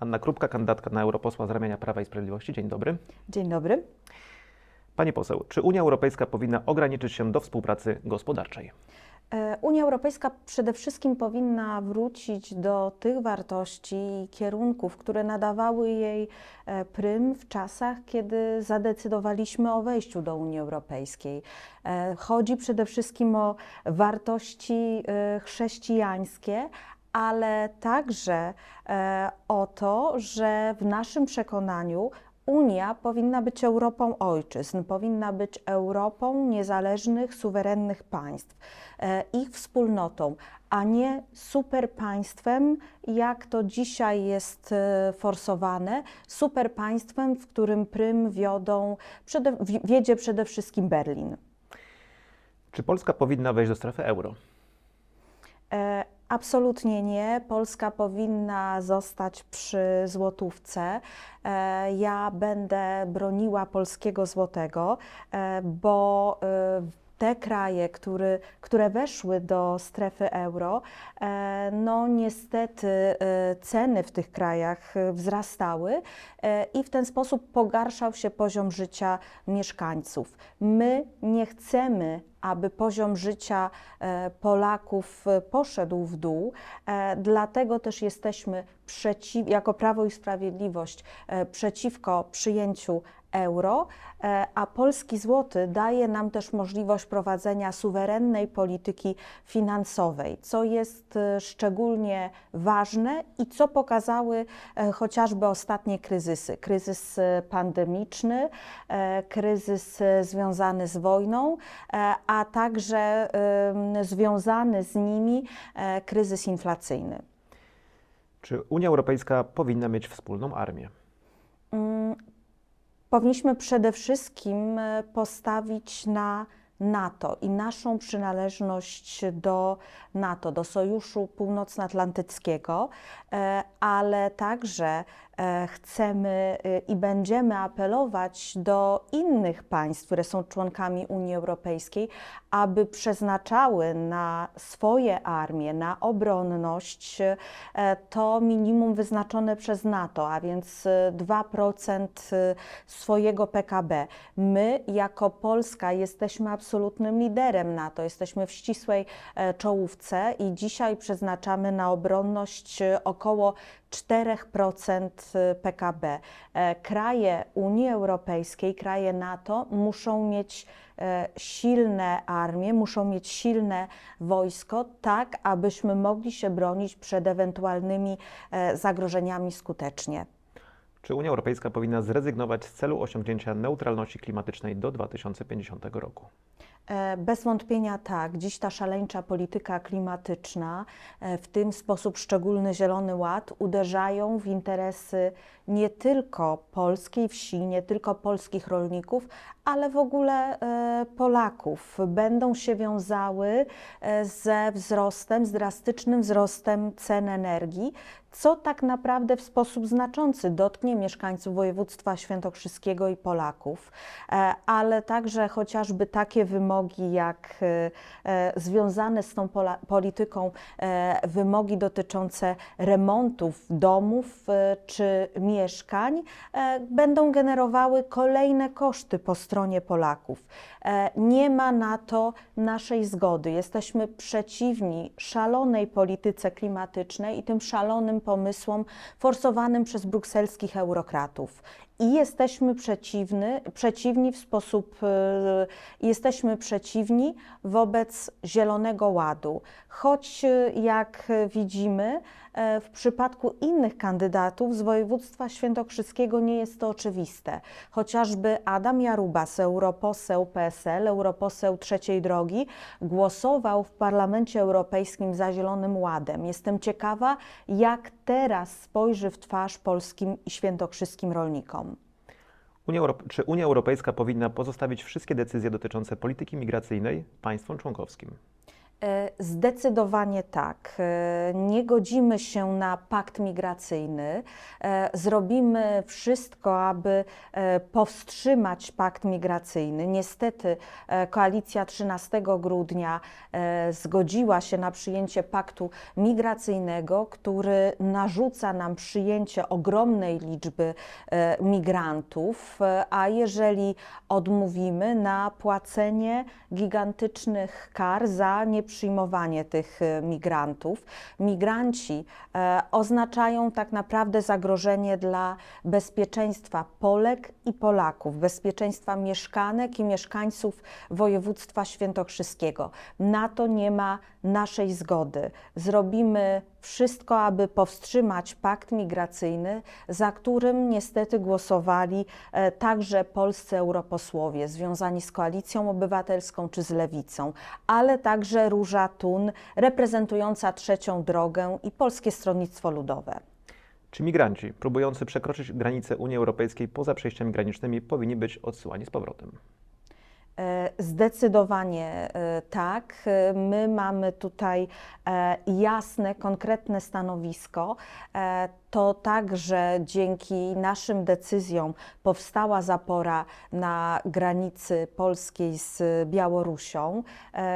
Anna Krupka, kandydatka na europosła z ramienia Prawa i Sprawiedliwości. Dzień dobry. Dzień dobry. Pani poseł, czy Unia Europejska powinna ograniczyć się do współpracy gospodarczej? E, Unia Europejska przede wszystkim powinna wrócić do tych wartości i kierunków, które nadawały jej e, prym w czasach, kiedy zadecydowaliśmy o wejściu do Unii Europejskiej. E, Chodzi przede wszystkim o wartości chrześcijańskie, ale także e, o to, że w naszym przekonaniu Unia powinna być Europą ojczyzn, powinna być Europą niezależnych, suwerennych państw, e, ich wspólnotą, a nie superpaństwem, jak to dzisiaj jest e, forsowane, superpaństwem, w którym prym wiodą, wiedzie przede wszystkim Berlin. Czy Polska powinna wejść do strefy euro? Absolutnie nie. Polska powinna zostać przy złotówce. E, Ja będę broniła polskiego złotego, e, bo e, te kraje, które, które weszły do strefy euro, e, no niestety e, ceny w tych krajach e, wzrastały i w ten sposób pogarszał się poziom życia mieszkańców. My nie chcemy aby poziom życia Polaków poszedł w dół. Dlatego też jesteśmy przeciw, jako Prawo i Sprawiedliwość przeciwko przyjęciu euro, e, a polski złoty daje nam też możliwość prowadzenia suwerennej polityki finansowej, co jest e, szczególnie ważne i co pokazały e, chociażby ostatnie kryzysy. Kryzys pandemiczny, kryzys związany z wojną, a także związany z nimi kryzys inflacyjny. Czy Unia Europejska powinna mieć wspólną armię? Powinniśmy przede wszystkim e, postawić na NATO i naszą przynależność do NATO, do Sojuszu Północnoatlantyckiego, e, ale także chcemy e, i będziemy apelować do innych państw, które są członkami Unii Europejskiej, aby przeznaczały na swoje armie, na obronność e, to minimum wyznaczone przez NATO, a więc e, 2% swojego PKB. My, jako Polska, jesteśmy absolutnym liderem NATO, jesteśmy w ścisłej e, czołówce i dzisiaj przeznaczamy na obronność e, około 4% PKB. E, Kraje Unii Europejskiej, kraje NATO muszą mieć e, silne armie, muszą mieć silne wojsko, tak abyśmy mogli się bronić przed ewentualnymi e, zagrożeniami skutecznie. Czy Unia Europejska powinna zrezygnować z celu osiągnięcia neutralności klimatycznej do 2050 roku? E, Bez wątpienia tak. Dziś ta szaleńcza polityka klimatyczna, e, w tym sposób szczególny Zielony Ład, uderzają w interesy nie tylko polskiej wsi, nie tylko polskich rolników, ale w ogóle e, Polaków. Będą się wiązały ze wzrostem, z drastycznym wzrostem cen energii, co tak naprawdę w sposób znaczący dotknie mieszkańców województwa świętokrzyskiego i Polaków, ale także chociażby takie wymogi jak e, e, związane z tą polityką e, wymogi dotyczące remontów domów czy mieszkań będą generowały kolejne koszty po stronie Polaków. Nie ma na to naszej zgody. Jesteśmy przeciwni szalonej polityce klimatycznej i tym szalonym pomysłom forsowanym przez brukselskich eurokratów. I jesteśmy przeciwny, przeciwni w sposób, jesteśmy przeciwni wobec Zielonego Ładu. Choć e, jak widzimy, e, w przypadku innych kandydatów z województwa świętokrzyskiego nie jest to oczywiste. Chociażby Adam Jarubas, europoseł PSL, europoseł trzeciej drogi, głosował w Parlamencie Europejskim za Zielonym Ładem. Jestem ciekawa, jak teraz spojrzy w twarz polskim i świętokrzyskim rolnikom. Unia czy Unia Europejska powinna pozostawić wszystkie decyzje dotyczące polityki migracyjnej państwom członkowskim? E, Zdecydowanie tak. E, Nie godzimy się na pakt migracyjny. E, Zrobimy wszystko, aby powstrzymać pakt migracyjny. Niestety koalicja 13 grudnia zgodziła się na przyjęcie paktu migracyjnego, który narzuca nam przyjęcie ogromnej liczby migrantów, a jeżeli odmówimy na płacenie gigantycznych kar za nieprzyjmowanie tych e, migrantów. Migranci e, oznaczają tak naprawdę zagrożenie dla bezpieczeństwa Polek i Polaków, bezpieczeństwa mieszkanek i mieszkańców województwa świętokrzyskiego. Na to nie ma naszej zgody. Zrobimy wszystko, aby powstrzymać pakt migracyjny, za którym niestety głosowali e, także polscy europosłowie związani z koalicją obywatelską czy z lewicą, ale także Róża Tun, reprezentująca trzecią drogę i Polskie Stronnictwo Ludowe. Czy migranci próbujący przekroczyć granice Unii Europejskiej poza przejściami granicznymi powinni być odsyłani z powrotem? E, Zdecydowanie e, tak. E, My mamy tutaj jasne, konkretne stanowisko. To także dzięki naszym decyzjom powstała zapora na granicy polskiej z Białorusią,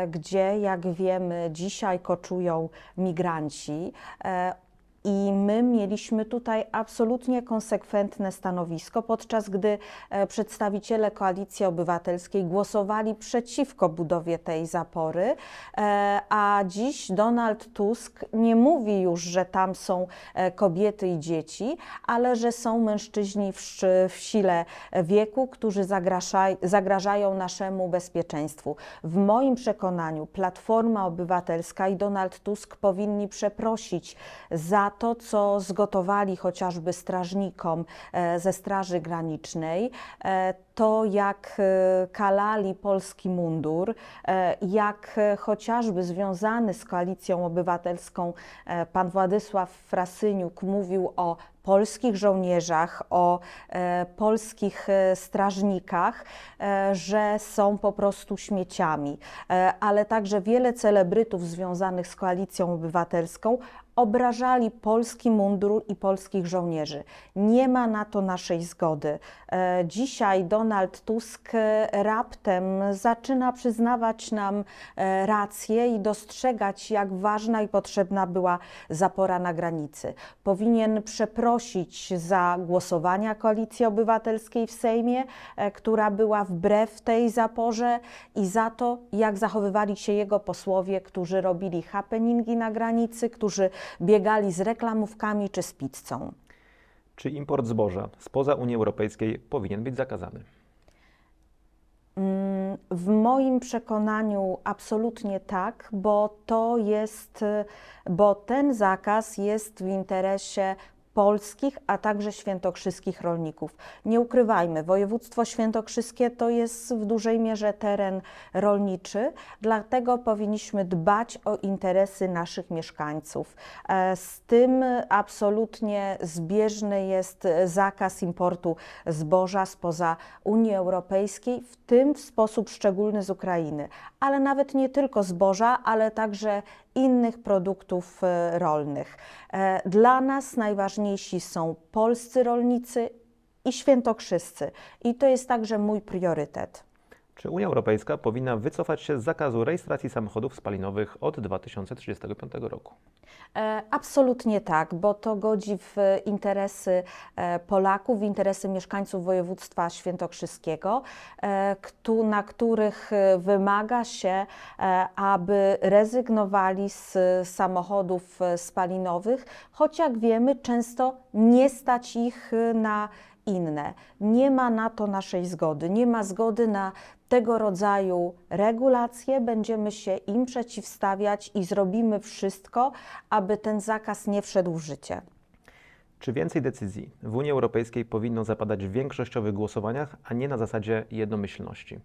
gdzie, jak wiemy, dzisiaj koczują migranci. I my mieliśmy tutaj absolutnie konsekwentne stanowisko, podczas gdy e, przedstawiciele Koalicji Obywatelskiej głosowali przeciwko budowie tej zapory, e, a dziś Donald Tusk nie mówi już, że tam są e, kobiety i dzieci, ale że są mężczyźni w, w sile wieku, którzy zagrażaj, zagrażają naszemu bezpieczeństwu. W moim przekonaniu Platforma Obywatelska i Donald Tusk powinni przeprosić za to, co zgotowali chociażby strażnikom e, ze Straży Granicznej, e, to jak e, kalali polski mundur, e, jak e, chociażby związany z Koalicją Obywatelską pan Władysław Frasyniuk mówił o polskich żołnierzach, o polskich strażnikach, że są po prostu śmieciami, ale także wiele celebrytów związanych z Koalicją Obywatelską obrażali polski mundur i polskich żołnierzy. Nie ma na to naszej zgody. Dzisiaj Donald Tusk raptem zaczyna przyznawać nam e, rację i dostrzegać, jak ważna i potrzebna była zapora na granicy. Powinien przeprosić za głosowania Koalicji Obywatelskiej w Sejmie, e, która była wbrew tej zaporze i za to, jak zachowywali się jego posłowie, którzy robili happeningi na granicy, którzy biegali z reklamówkami czy z pizzą. Czy import zboża spoza Unii Europejskiej powinien być zakazany? W moim przekonaniu absolutnie tak, bo to jest, bo ten zakaz jest w interesie polskich, a także świętokrzyskich rolników. Nie ukrywajmy, województwo świętokrzyskie to jest w dużej mierze teren rolniczy, dlatego powinniśmy dbać o interesy naszych mieszkańców. E, Z tym absolutnie zbieżny jest zakaz importu zboża spoza Unii Europejskiej, w tym w sposób szczególny z Ukrainy, ale nawet nie tylko zboża, ale także innych produktów e, rolnych. E, Dla nas najważniejsi są polscy rolnicy i świętokrzyscy i to jest także mój priorytet. Czy Unia Europejska powinna wycofać się z zakazu rejestracji samochodów spalinowych od 2035 roku? E, Absolutnie tak, bo to godzi w interesy e, Polaków, w interesy mieszkańców województwa świętokrzyskiego, e, na których wymaga się, aby rezygnowali z samochodów spalinowych, choć jak wiemy, często nie stać ich na inne. Nie ma na to naszej zgody, nie ma zgody na tego rodzaju regulacje, będziemy się im przeciwstawiać i zrobimy wszystko, aby ten zakaz nie wszedł w życie. Czy więcej decyzji w Unii Europejskiej powinno zapadać w większościowych głosowaniach, a nie na zasadzie jednomyślności?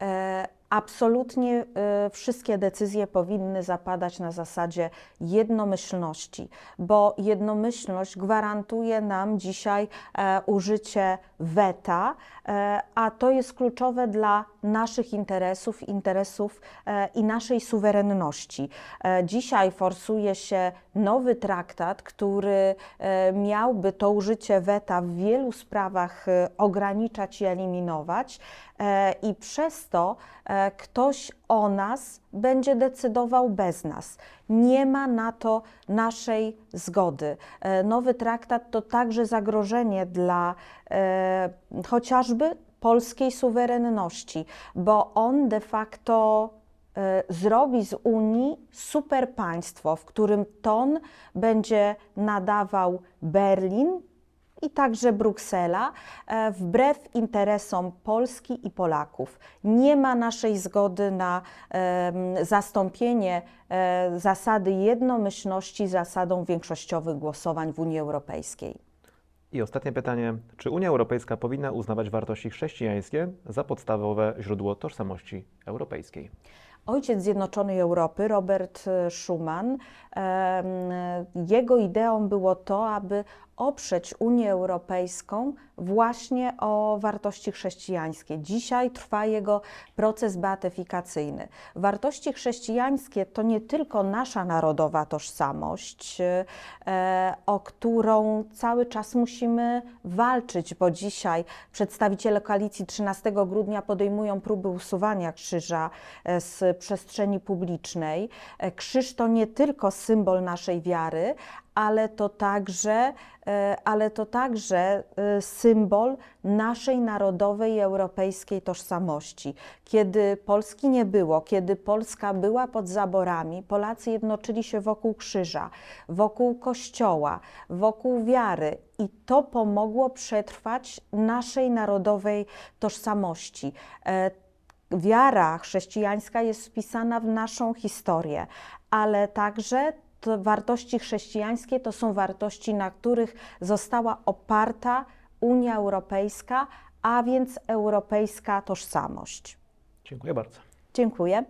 E, Absolutnie e, wszystkie decyzje powinny zapadać na zasadzie jednomyślności, bo jednomyślność gwarantuje nam dzisiaj e, użycie weta, e, a to jest kluczowe dla naszych interesów, interesów e, i naszej suwerenności. E, Dzisiaj forsuje się nowy traktat, który e, miałby to użycie weta w wielu sprawach ograniczać i eliminować, i przez to ktoś o nas będzie decydował bez nas. Nie ma na to naszej zgody. Nowy traktat to także zagrożenie dla chociażby polskiej suwerenności, bo on de facto e, zrobi z Unii super państwo, w którym ton będzie nadawał Berlin i także Bruksela, e, wbrew interesom Polski i Polaków. Nie ma naszej zgody na zastąpienie e, zasady jednomyślności zasadą większościowych głosowań w Unii Europejskiej. I ostatnie pytanie. Czy Unia Europejska powinna uznawać wartości chrześcijańskie za podstawowe źródło tożsamości europejskiej? Ojciec Zjednoczonej Europy, Robert Schuman, jego ideą było to, aby oprzeć Unię Europejską właśnie o wartości chrześcijańskie. Dzisiaj trwa jego proces beatyfikacyjny. Wartości chrześcijańskie to nie tylko nasza narodowa tożsamość, e, o którą cały czas musimy walczyć, bo dzisiaj przedstawiciele koalicji 13 grudnia podejmują próby usuwania krzyża e, z przestrzeni publicznej. E, Krzyż to nie tylko symbol naszej wiary, ale to także, e, ale to także e, symbol naszej narodowej europejskiej tożsamości. Kiedy Polski nie było, kiedy Polska była pod zaborami, Polacy jednoczyli się wokół krzyża, wokół kościoła, wokół wiary i to pomogło przetrwać naszej narodowej tożsamości. E, Wiara chrześcijańska jest wpisana w naszą historię, ale także to wartości chrześcijańskie to są wartości, na których została oparta Unia Europejska, a więc europejska tożsamość. Dziękuję bardzo. Dziękuję.